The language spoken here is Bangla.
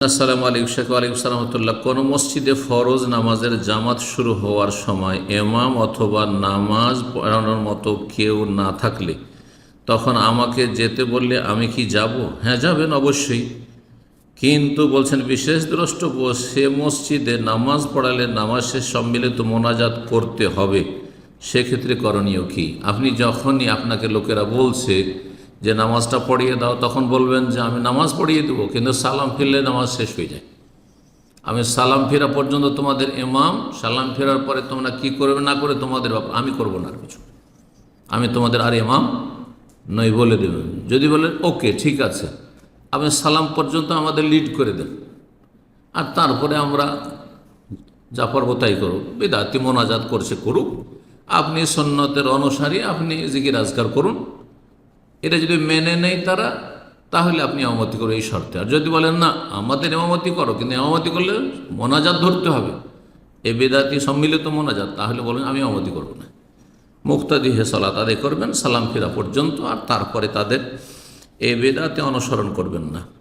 আসসালামু আলাইকুম শেখ আলাইকুম সালামতুল্লাহ কোনো মসজিদে ফরজ নামাজের জামাত শুরু হওয়ার সময় এমাম অথবা নামাজ পড়ানোর মতো কেউ না থাকলে তখন আমাকে যেতে বললে, আমি কি যাব? হ্যাঁ যাবেন অবশ্যই। কিন্তু বলছেন, বিশেষ দ্রষ্টব্য, সে মসজিদে নামাজ পড়ালে নামাজ শেষ সম্মিলিত মোনাজাত করতে হবে। সেক্ষেত্রে করণীয় কি? আপনি যখনই আপনাকে লোকেরা বলছে যে নামাজটা পড়িয়ে দাও, তখন বলবেন যে আমি নামাজ পড়িয়ে দেবো, কিন্তু সালাম ফিরলে নামাজ শেষ হয়ে যায়। আমি সালাম ফেরা পর্যন্ত তোমাদের ইমাম, সালাম ফেরার পরে তোমরা কি করবে না করে তোমাদের ব্যাপার, আমি করব না আর কিছু। আমি তোমাদের আর ইমাম নই বলে দেবেন যদি বলেন ওকে, ঠিক আছে। আপনি সালাম পর্যন্ত আমাদের লিড করে দেন। আর তারপরে আমরা যা পারব তাই করুক বেদাতি মোনাজাত করছে, করুক। আপনি সন্ন্যতের অনুসারী, আপনি জিকির আজগার করুন। এটা যদি মেনে নেয় তারা, তাহলে আপনি এমামতি করো এই শর্তে। আর যদি বলেন, না, আমাদের এমামতি করো, কিন্তু এমামতি করলে মোনাজাত ধরতে হবে। এ বেদাতি সম্মিলিত মোনাজাত, তাহলে বলেন, আমি এমামতি করব না। মুক্তাদি হে সালাত আদায় করবেন, সালাম ফেরা পর্যন্ত, আর তারপরে তাদের এ বেদাতে অনুসরণ করবেন না।